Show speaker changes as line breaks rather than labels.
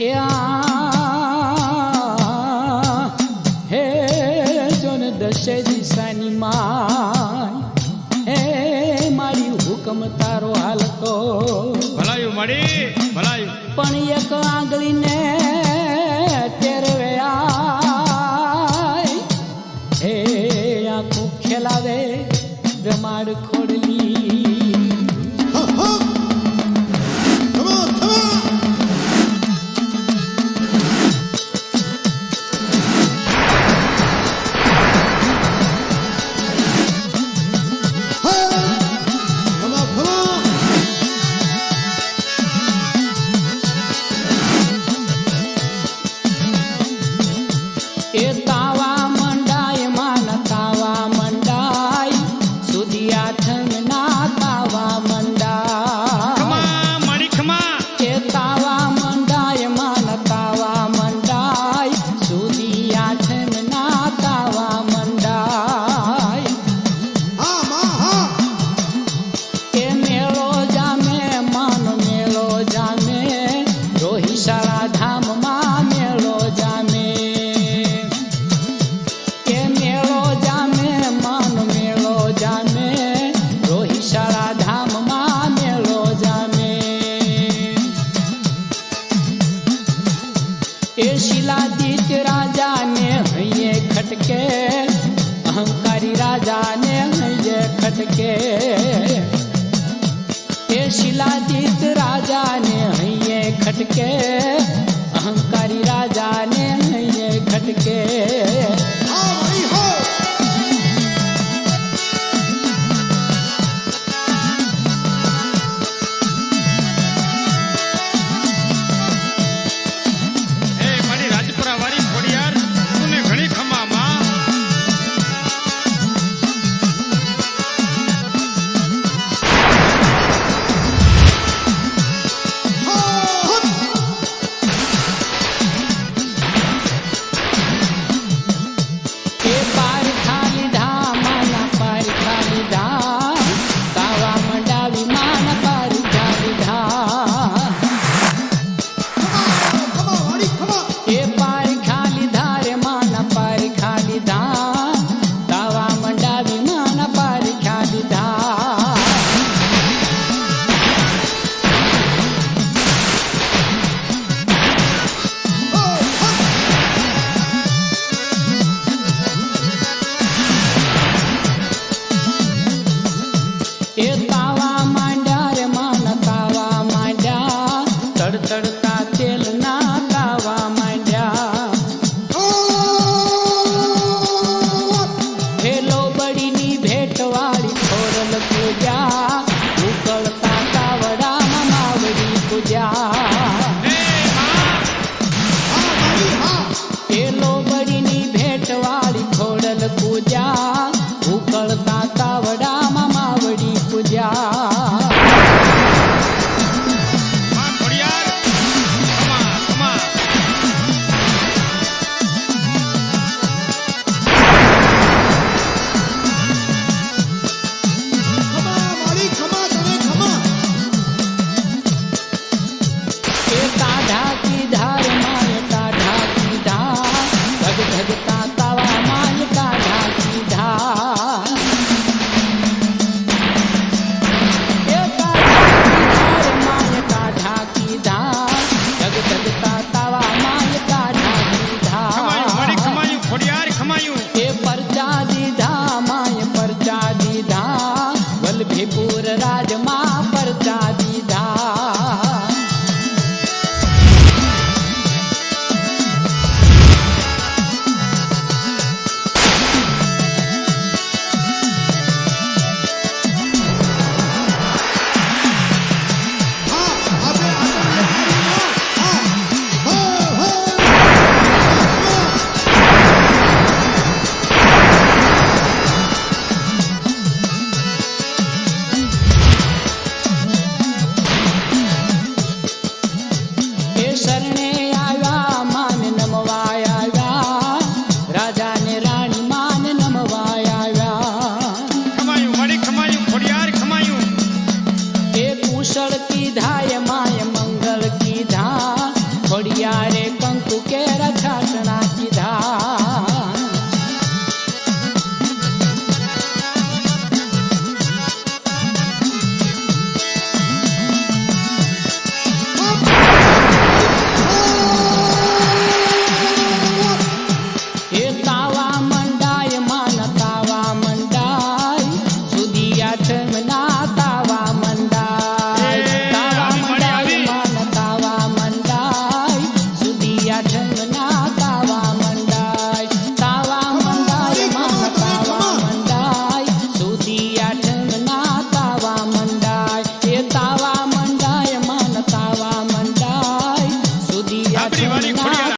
યા હે જોન દશે દિશાની માય હે મારી હુકમ તારો હાલતો.
ભલાયું મળી ભલાયું.
પણ એક આંગળીને તેરવે
के
એ તાવા માંડ્યા રે માન તાવા માંડ્યા. તડતડતા તેલ ના તાવા માંડ્યા. ભેલો બળીની ભેટવાળી ખોરલ પૂજા. ઉકળતા તાવડામાં માવડી પૂજા.